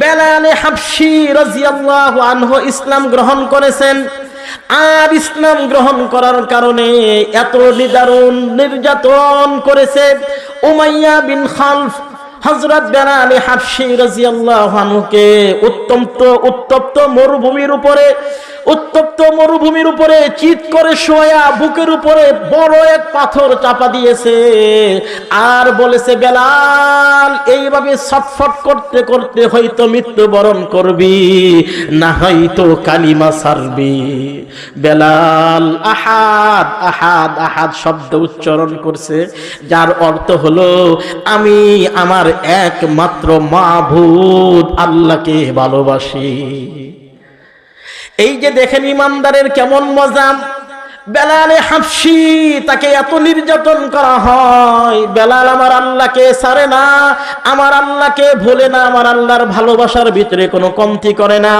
বেলালে হাফসি রাজিয়াল্লাহ আনহু ইসলাম গ্রহণ করেছেন। আর ইসলাম গ্রহণ করার কারণে এত নিদারুণ নির্যাতন করেছে উমাইয়া বিন খালফ। হজরত বেলালে হাফসি রাজিয়াল্লাহ আনহুকে উত্তপ্ত উত্তপ্ত মরুভূমির উপরে উত্তপ্ত মরুভূমির উপরে চিৎ করে শোয়া বুকের উপরে বড় এক পাথর চাপা দিয়েছে। আর বলেছে, বেলাল, এইভাবে ছটফট করতে করতে হয়তো মৃত্যুবরণ করবি, না হয়তো কালিমা সারবি বেলাল, আহাদ আহাদ আহাদ শব্দ উচ্চারণ করছে, যার অর্থ হলো, আমি আমার একমাত্র মাভূত আল্লাহকে ভালোবাসি। এই যে দেখেন ইমানদারের কেমন মজা। বেলালে হাফসি, তাকে এত নির্যাতন করা হয়। বেলাল আমার আল্লাহকে সারে না, আমার আল্লাহকে ভোলে না, আমার আল্লাহর ভালোবাসার ভিতরে কোনো কমতি করে না।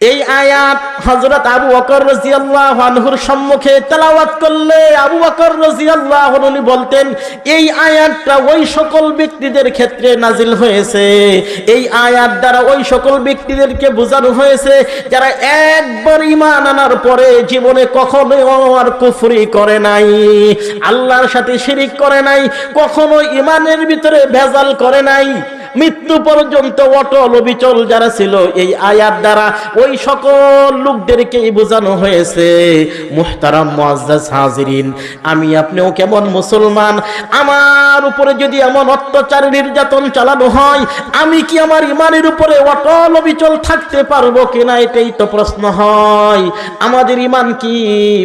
এই আয়াত হযরত আবু বকর রাদিয়াল্লাহু আনহুর সম্মুখে তেলাওয়াত করলে আবু বকর রাদিয়াল্লাহু আনহু বলতেন, এই আয়াতটা ওই সকল ব্যক্তিদের ক্ষেত্রে নাজিল হয়েছে। এই আয়াত দ্বারা ওই সকল ব্যক্তিদেরকে বোঝানো হয়েছে, যারা একবার ঈমান আনার পরে জীবনে কখনো আর কুফরি করে নাই, আল্লাহর সাথে শিরিক করে নাই, কখনো ইমানের ভিতরে ভেজাল করে নাই। মৃত্যু পর্যন্ত অটল অবিচল যারা ছিল এই আয়াত দ্বারা ওই সকল লোকদেরকেই বোঝানো হয়েছে, মুহতারাম মুআজ্জাজ আমি আপনিও কেমন মুসলমান? আমার উপরে যদি এমন অত্যাচার নির্যাতন চালানো হয়, আমি কি আমার ইমানের উপরে অটল অবিচল থাকতে পারব কিনা এটাই তো প্রশ্ন হয়। আমাদের ইমান কি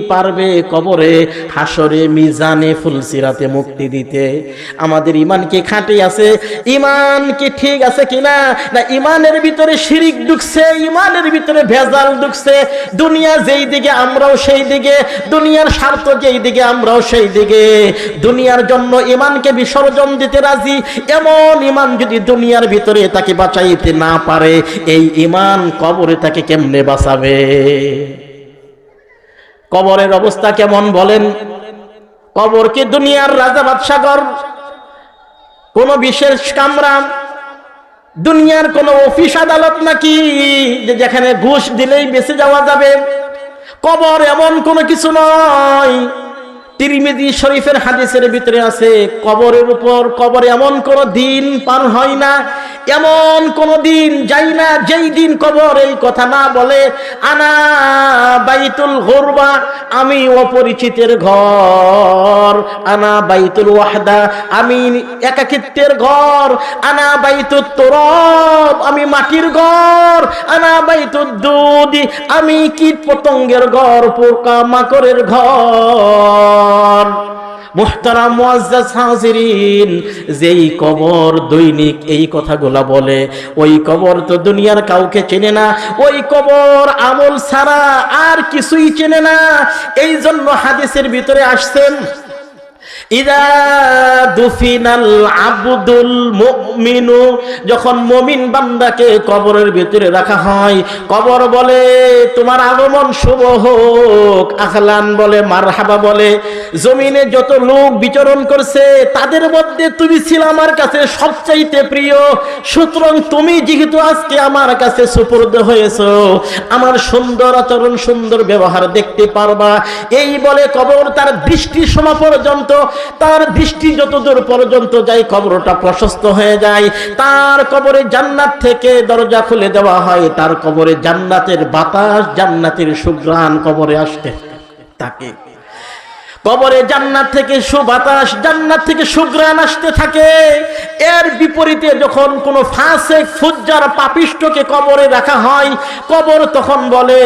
পারবে কবরে? হাসরে মিজানে, ফুলসিরাতে মুক্তি দিতে। আমাদের ইমান কি খাঁটি আছে? ইমান কি ঠিক আছে কিনা? না, ইমানের ভিতরে শিরিক ঢুকছে, ইমানের ভিতরে ভেজাল ঢুকছে। দুনিয়া যেই দিকে, আমরাও সেই দিকে। দুনিয়ার স্বার্থ যেই দিকে, আমরাও সেই দিকে। দুনিয়ার জন্য ইমানকে বিসর্জন দিতে রাজি, এমন ইমান যদি দুনিয়ার ভিতরে তাকে বাঁচাইতে না পারে, এই ইমান কবরে তাকে কেমনে বাঁচাবে? কবরের অবস্থা কেমন বলেন? কবর কি দুনিয়ার রাজা বাদশাগর কোন বিশেষ কামরা? দুনিয়ার কোন অফিস আদালত নাকি? যেখানে ঘুষ দিলেই বেঁচে যাওয়া যাবে? কবর এমন কোনো কিছু নয়। তিরমিজি শরীফের হাদিসের ভিতরে আছে, কবরের উপর কবর এমন কোন দিন পার হয় না, এমন কোন দিন যাই না যেই দিন কবর এই কথা না বলে, আনা বাইতুল গরবা, আমি অপরিচিতের ঘর, আনা বাইতুল ওয়াহদা, আমি একাকিত্বের ঘর, আনা বাইতুল তোরব, আমি মাটির ঘর, আনা বাইতুল দুধ, আমি কীট পতঙ্গের ঘর পোকা মাকড়ের ঘর। মুহতারাম মুআজ্জাজ হাজিরিন, যেই কবর দৈনিক এই কথাগুলা বলে, ওই কবর তো দুনিয়ার কাউকে চেনে না, ওই কবর আমল ছাড়া আর কিছুই চেনে না। এই জন্য হাদিসের ভিতরে আসছেন ইদা দুফিনাল আবদুল যখন মমিন বান্দাকে কবরের ভিতরে রাখা হয়, কবর বলে, তোমার আগমন শুভ হোক। আখলান বলে, মারহাবা বলে, জমিনে যত লোক বিচরণ করছে, তাদের মধ্যে তুমি ছিল আমার কাছে সবচাইতে প্রিয়। সুতরাং তুমি যেহেতু আজকে আমার কাছে সুপর্দ হয়েছো, আমার সুন্দর আচরণ, সুন্দর ব্যবহার দেখতে পারবা। এই বলে কবর তার দৃষ্টি সমা পর্যন্ত তার দৃষ্টি যতদূর পর্যন্ত যায় কবরটা প্রশস্ত হয়ে যায়। তার কবরে জান্নাত থেকে দরজা খুলে দেওয়া হয়। তার কবরে জান্নাতের বাতাস, জান্নাতের সুগ্রাণ কবরে আসতে থাকে। কবরে জান্নাত থেকে সুবাতাস, জান্নাত থেকে সুগ্রাণ আসতে থাকে। এর বিপরীতে যখন কোনো ফাঁসে ফুজ্জার পাপিষ্টকে কবরে রাখা হয়, কবর তখন বলে,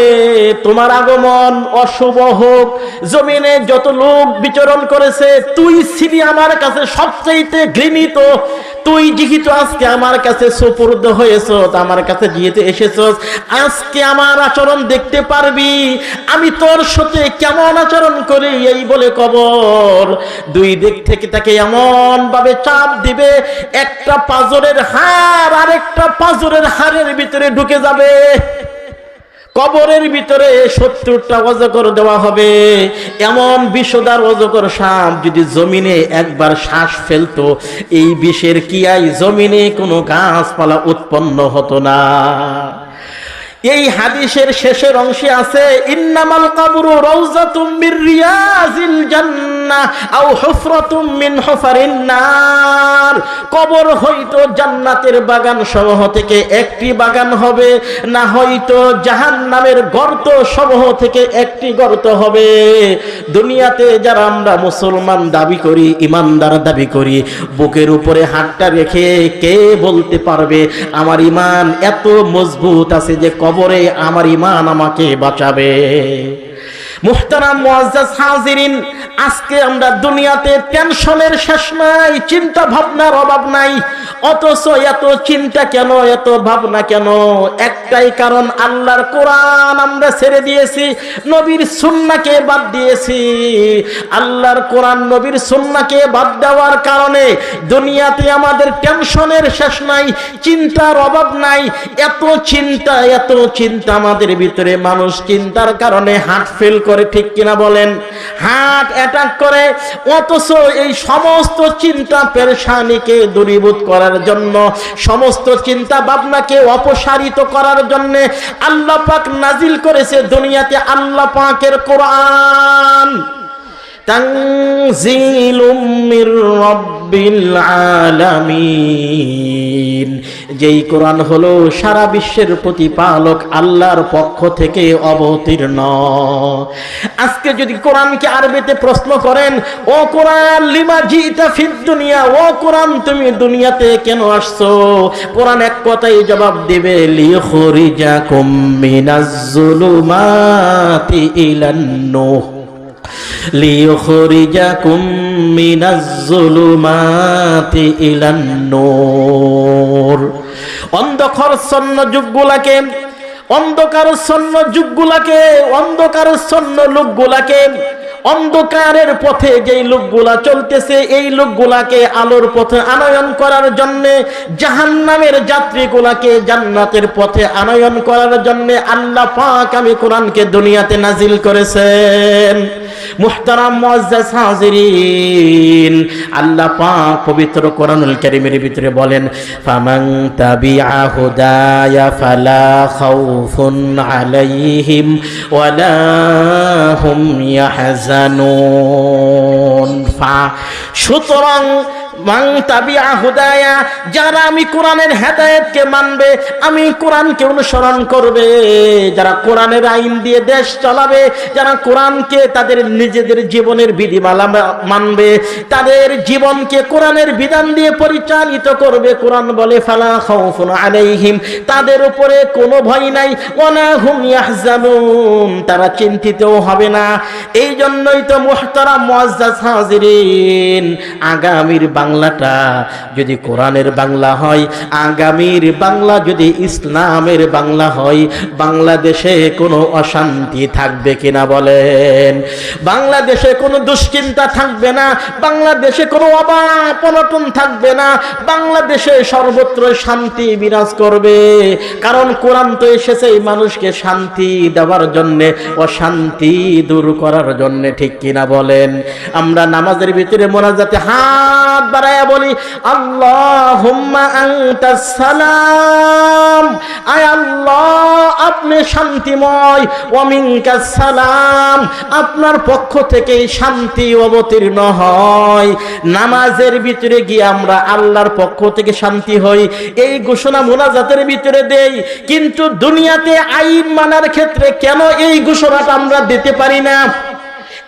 তোমার আগমন অশুভ হোক। জমিনে যত লোক বিচরণ করেছে, তুই ছিলি আমার কাছে সবচেয়েতে ঘৃণিত। তুই যেহেতু আজকে আমার কাছে সুপর্দ হয়েছ আমার কাছে যেহেতু এসেছ আজকে আমার আচরণ দেখতে পারবি। আমি তোর সাথে কেমন আচরণ করি এই বলে কবর। দুই দিক থেকে তাকে এমন ভাবে চাপ দিবে, একটা পাজরের হার আরেকটা পাজরের হারের ভিতরে ঢুকে যাবে। কবরের ভিতরে সত্তরটা অজগর দেওয়া হবে। এমন বিষদার অজগর সাপ যদি জমিনে একবার শ্বাস ফেলতো, এই বিষের কিয়াই জমিনে কোনো গাছপালা উৎপন্ন হতো না। এই হাদিসের শেষের অংশে আছে, ইন্নামাল কাবরু রাউজাতুম মির রিয়াজিল জান্নাহ আও হুফরাতুম মিন হুফারিন নার। কবর হয়তো জান্নাতের বাগান সমূহ থেকে একটি বাগান হবে, না হয়তো জাহান্নামের গর্ত সমূহ থেকে একটি গর্ত হবে। দুনিয়াতে যারা আমরা মুসলমান দাবি করি, ইমানদার দাবি করি, বুকের উপরে হাতটা রেখে কে বলতে পারবে, আমার ইমান এত মজবুত আছে যে কবরে আমার ইমান আমাকে বাঁচাবে। মুহতারাম মুআজ্জাজ আজকে আমরা দুনিয়াতে টেনশনের শেষ নাই, চিন্তা ভাবনার অভাব নাই, অথচ এত চিন্তা কেন, এত ভাবনা কেন? একটাই কারণ, আল্লাহর কোরআন আমরা ছেড়ে দিয়েছি, নবীর সুন্নাকে বাদ দিয়েছি। আল্লাহর কোরআন, নবীর সুন্নাকে বাদ দেওয়ার কারণে দুনিয়াতে আমাদের টেনশনের শেষ নাই, চিন্তার অভাব নাই, এত চিন্তা এত চিন্তা আমাদের ভিতরে। মানুষ চিন্তার কারণে হার্ট ফেল করে ঠিক কিনা বলেন? হার্ট অ্যাটাক করে, অথচ এই সমস্ত চিন্তা পেরেশানিকে দূরীভূত করার জন্য, সমস্ত চিন্তা ভাবনাকে অপসারিত করার জন্য আল্লাহ পাক নাজিল করেছে দুনিয়াতে আল্লাহ পাকের কোরআন। যেই কোরআন হলো সারা বিশ্বের প্রতিপালক আল্লাহর পক্ষ থেকে অবতীর্ণ। আজকে যদি কোরআনকে আরবিতে প্রশ্ন করেন, ও কোরআন, লিমা জিতা ফিদ দুনিয়া? ও কোরআন, তুমি দুনিয়াতে কেন আসছো? কোরআন এক কথাই জবাব দেবে, লিখরিজাকুম মিনাজ জুলুমাতি ইলান লিয়খরিজাকুম মিনাজ-জুলুমাতি ইলান-নূর অন্ধকারচ্ছন্ন যুগগুলাকে অন্ধকারচ্ছন্ন যুগগুলাকে অন্ধকারচ্ছন্ন লোকগুলাকে, অন্ধকারের পথে যেই লোকগুলা চলতেছে, এই লোকগুলাকে আলোর পথে আনয়ন করার জন্য, জাহান্নামের যাত্রীগুলাকে জান্নাতের পথে আনয়ন করার জন্য আল্লাহ পাক আমি কোরআনকে দুনিয়াতে নাজিল করেছেন। মুহতারাম মুআজ্জাজ হাজিরিন। আল্লাহ পাক পবিত্র কোরআনুল কারীমের ভিতরে বলেন, ফামান তাবিআ হুদায়া ফালা খাউফুন আলাইহিম ওয়ালা হুম ইয়াহজানুন। ফা সুতরাং যারা আমি কোরআনের হেদায়েতকে মানবে, আমি কোরআনকে অনুসরণ করবে। যারা কোরআনের আইন দিয়ে দেশ চালাবে, যারা কোরআনকে তাদের নিজেদের জীবনের বিধিমালা মানবে, তাদের জীবনকে কোরআনের বিধান দিয়ে পরিচালিত করবে। কোরআন বলে, ফালা খাউফুন আলাইহিম তাদের উপরে কোনো ভয় নাই। ওয়ালা হুম ইয়াহজানুন, তারা চিন্তিতও হবে না। এই জন্যই তো মুহতারাম মুআজ্জাজ হাজিরিন, আগামীর বাংলাটা যদি কোরআনের বাংলা হয়, আগামীর বাংলা যদি ইসলামের বাংলা হয়, বাংলাদেশে কোনো অশান্তি থাকবে কিনা বলেন? বাংলাদেশে কোনো দুশ্চিন্তা থাকবে না, বাংলাদেশে কোনো অভাব অনটন থাকবে না, বাংলাদেশে সর্বত্র শান্তি বিরাজ করবে। কারণ কোরআন তো এসেছে মানুষকে শান্তি দেওয়ার জন্যে, অশান্তি দূর করার জন্য, ঠিক কিনা বলেন? আমরা নামাজের ভিতরে মোনাজাতে হাত বাড়াইয়া বলি আল্লাহ সালাম। আয় আল্লাহ, আপনি শান্তিময় সালাম। আপনার পক্ষ থেকে শান্তি অবতীর্ণ হয়। নামাজের ভিতরে গিয়ে আমরা আল্লাহর পক্ষ থেকে শান্তি হই। এই ঘোষণা মোনাজাতের ভিতরে দেই। কিন্তু দুনিয়াতে আইন মানার ক্ষেত্রে কেন এই ঘোষণাটা আমরা দিতে পারি না?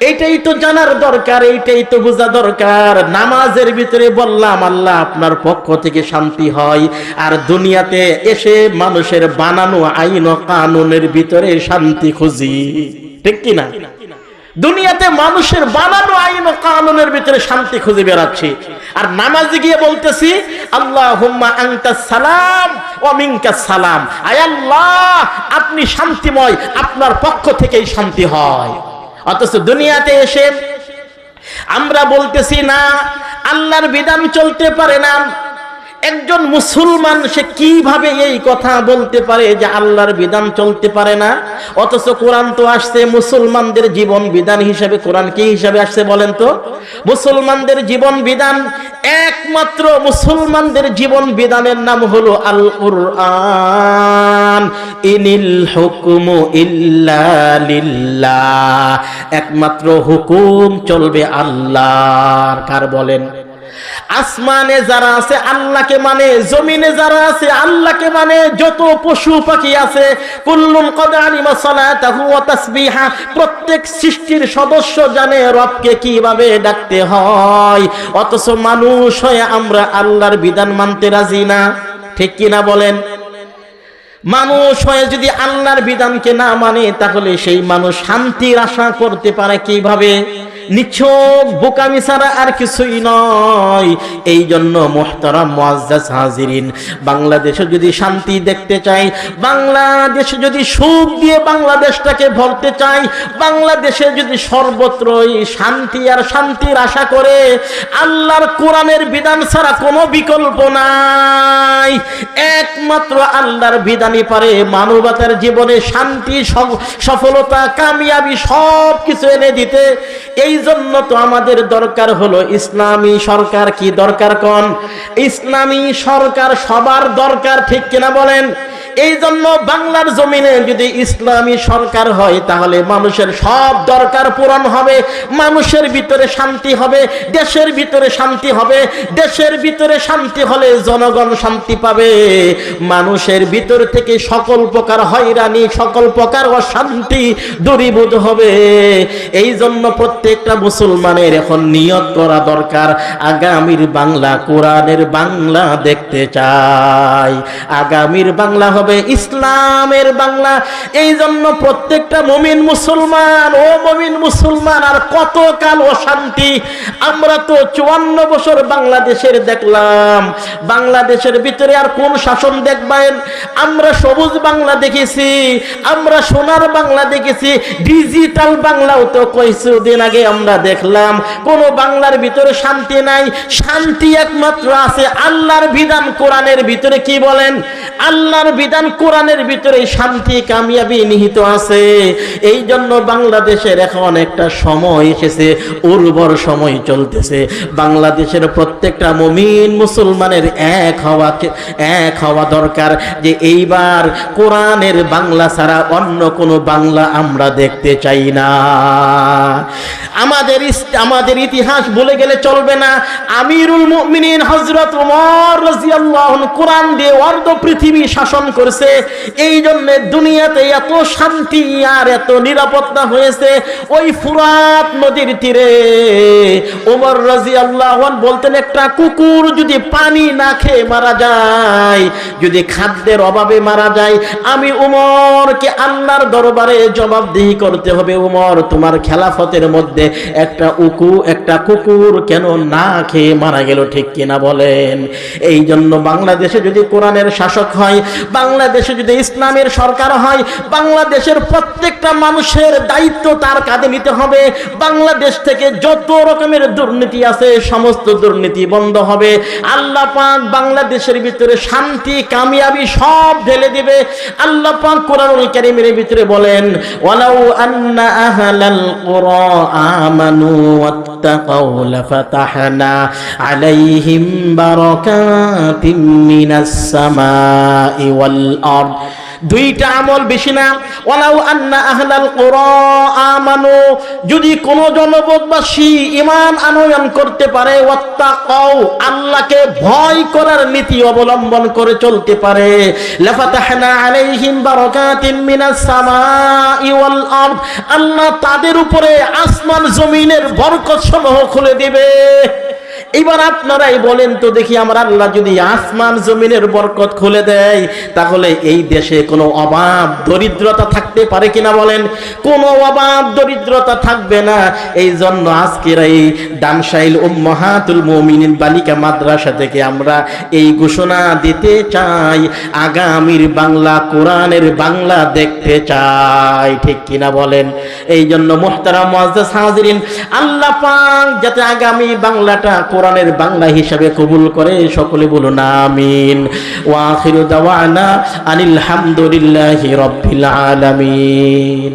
এইটাই তো জানার দরকার, এইটাই তো বোঝা দরকার। নামাজের ভিতরে বললাম, আল্লাহ আপনার পক্ষ থেকে শান্তি হয়। আর দুনিয়াতে এসে মানুষের বানানো আইন ও কানুনের ভিতরে শান্তি খুঁজি। ঠিক কি না? দুনিয়াতে মানুষের বানানো আইন ও কানুনের ভিতরে শান্তি খুঁজে বেড়াচ্ছি। আর নামাজে গিয়ে বলতেছি আল্লাহ আংতা সালাম ও মিঙ্কা সালাম। আয় আল্লাহ, আপনি শান্তিময়, আপনার পক্ষ থেকেই শান্তি হয়। অথচ দুনিয়াতে এসে আমরা বলতেছি না আল্লাহর বিধান চলতে পারে না। একজন মুসলমান, সে কীভাবে এই কথা বলতে পারে যে আল্লাহর বিধান চলতে পারে না? অথচ কোরআন তো আসছে, মুসলমানদের জীবন বিধান হিসেবে। কোরআন কি হিসাবে আসছে বলেন তো? মুসলমানদের জীবন বিধান একমাত্র মুসলমানদের জীবন বিধানের নাম হলো আল কুরআন ইনিল একমাত্র হুকুম চলবে আল্লাহর। কার বলেন? আসমানে যারা আছে, আল্লাহকে মানে জমিনে যারা আছে, আল্লাহকে মানে যত পশু পাখি আছে কুল্লুম কদ আলিমা সালাতাহু ওয়া তাসবিহা, প্রত্যেক সৃষ্টির সদস্য জানে রবকে কীভাবে ডাকতে হয়। অথচ মানুষ হয়ে আমরা আল্লাহর বিধান মানতে রাজি না। ঠিক কি না বলেন? মানুষ হয়ে যদি আল্লাহর বিধানকে না মানে তাহলে সেই মানুষ শান্তির আশা করতে পারে কীভাবে? নিছক বোকামি ছাড়া আর কিছুই নয়। এই জন্য মোহতারাম মুআজ্জাজ হাজিরিন, বাংলাদেশে যদি শান্তি দেখতে চাই, বাংলাদেশে যদি সুখ দিয়ে বাংলাদেশটাকে ভরতে চাই, বাংলাদেশে যদি সর্বত্রই শান্তি আর শান্তির আশা করে, আল্লাহর কোরআনের বিধান ছাড়া কোনো বিকল্প নাই। একমাত্র আল্লাহর বিধানই পারে মানবতার জীবনে শান্তি সফলতা, কামিয়াবি সব কিছু এনে দিতে। এই জন্য তো আমাদের দরকার হলো ইসলামী সরকার। কি দরকার কোন? ইসলামী সরকার সবার দরকার, ঠিক কিনা বলেন? এই জন্য বাংলার জমিনে যদি ইসলামী সরকার হয়, তাহলে মানুষের সব দরকার পূরণ হবে, মানুষের ভিতরে শান্তি হবে, দেশের ভিতরে শান্তি হবে, দেশের ভিতরে শান্তি হলে জনগণ শান্তি পাবে। মানুষের ভিতর থেকে সকল প্রকার হয়রানি, সকল প্রকার অশান্তি দূরীভূত হবে। এই জন্য প্রত্যেকটা মুসলমানের এখন নিয়ত করা দরকার, আগামীর বাংলা কোরআনের বাংলা দেখতে চাই। আগামীর বাংলা হবে ইসলামের বাংলা। এই জন্য প্রত্যেকটা মমিন মুসলমান, ও মমিন মুসলমান, আর কত কাল অশান্তি। আমরা তো চুয়ান্ন বছর বাংলাদেশের দেখলাম। বাংলাদেশের ভিতরে আর কোন শাসন দেখবেন? আমরা সবুজ বাংলা দেখেছি, আমরা সোনার বাংলা দেখেছি, ডিজিটাল বাংলাও তো কয়েকদিন আগে আমরা দেখলাম। কোন বাংলার ভিতরে শান্তি নাই, শান্তি একমাত্র আছে আল্লাহর বিধান কোরআনের ভিতরে। কি বলেন? আল্লাহর বিধান কোরআনের ভিতরে শান্তি, কামিয়াবি নিহিত আছে। এই জন্য বাংলাদেশের এখন একটা সময় এসেছে, উর্বর সময় চলতেছে। বাংলাদেশের প্রত্যেকটা মমিন মুসলমানের এক হওয়া এক হওয়া দরকার যে এইবার কোরআনের বাংলা ছাড়া অন্য কোনো বাংলা আমরা দেখতে চাই না। আমাদের আমাদের ইতিহাস ভুলে গেলে চলবে না। আমিরুল মুমিনিন হযরত ওমর রাদিয়াল্লাহু কোরআন দিয়ে অর্ধ পৃথিবী শাসন করেছে। এই জন্য দুনিয়াতে এত শান্তি আর এত নিরাপত্তা হয়েছে। ওই ফুরাত নদীর তীরে ওমর রাদিয়াল্লাহু আনহু বলতেন, একটা কুকুর যদি পানি না খেয়ে মারা যায়, যদি খাদ্যের অভাবে মারা যায়, আমি উমরকে আল্লাহর দরবারে জবাবদিহি করতে হবে। উমর, তোমার খেলাফতের মধ্যে একটা উকু, একটা কুকুর কেন না খেয়ে মারা গেল ঠিক কিনা বলেন? এই জন্য বাংলাদেশে যদি কোরআনের শাসক হয়, বাংলাদেশে যদি ইসলামের সরকার হয়, বাংলাদেশের প্রত্যেকটা মানুষের দায়িত্ব তার কাঁধে নিতে হবে। বাংলাদেশ থেকে যত রকমের দুর্নীতি আছে, সমস্ত দুর্নীতি বন্ধ হবে। আল্লাহ পাক বাংলাদেশের ভিতরে শান্তি, কামিয়াবি সব ঢেলে দিবে। আল্লাহ পাক কোরআনুল কারীমের ভিতরে বলেন, ওয়ালাউ আন্না আহলাল কুরা আমানু ওয়াত্তাকাউ লাফাতাহনা আলাইহিম বারাকাতিম মিনাস সামাই ওয়াল আরদ দুইটা আমল বেশি না। ওয়ালাউ আন্না আহলাল আমানু, যদি কোন জনপদবাসী ঈমান আনয়ন করতে পারে, ওয়াত্তাকাউ, আল্লাহকে ভয় করার নীতি অবলম্বন করে চলতে পারে। লাফাতাহনা আলাইহিম বারাকাতিম মিনাস সামাই ওয়াল আরদ, আল্লাহ তাদের উপরে আসমান জমিনের বরকত সমূহ খুলে দিবে। এবার আপনারাই বলেন তো দেখি আমার আল্লাহ যদি আসমান জমিনের বরকত খুলে দেয়, তাহলে এই দেশে কোনো অভাব, দরিদ্রতা থাকতে পারে কিনা বলেন? কোনো অভাব, দরিদ্রতা থাকবে না। এই জন্য আজকের এই দানশাইল উম্মাহাতুল মুমিনিন বালিকা মাদ্রাসা থেকে আমরা এই ঘোষণা দিতে চাই, আগামীর বাংলা, কোরআনের বাংলা দেখতে চাই, ঠিক কিনা বলেন? এই জন্য মোহতারাম মুআজ্জাজ হাজিরিন, আল্লাহ পাক যাতে আগামী বাংলাটা কোরআনের বাংলা হিসাবে কবুল করে সকলে বলুন আমিন। ওয়া আখিরু দাওয়ানা আনিল হামদুলিল্লাহি রাব্বিল আলামিন।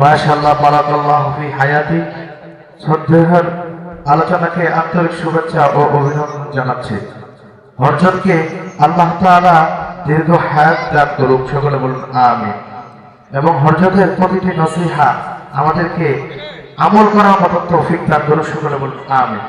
মাশাআল্লাহ, বারাকাল্লাহ ফি হায়াতি। আলোচনাকে আন্তরিক শুভেচ্ছা ও অভিনন্দন জানাচ্ছি। হরজতকে আল্লাহ তাআলা দীর্ঘ হায়াত দান করুক, সকলে বলুন আমি এবং হরজতের প্রতিটি নসিহা আমাদেরকে আমল করার মতো তৌফিক দান করুক, সকলে বলুন আমিন।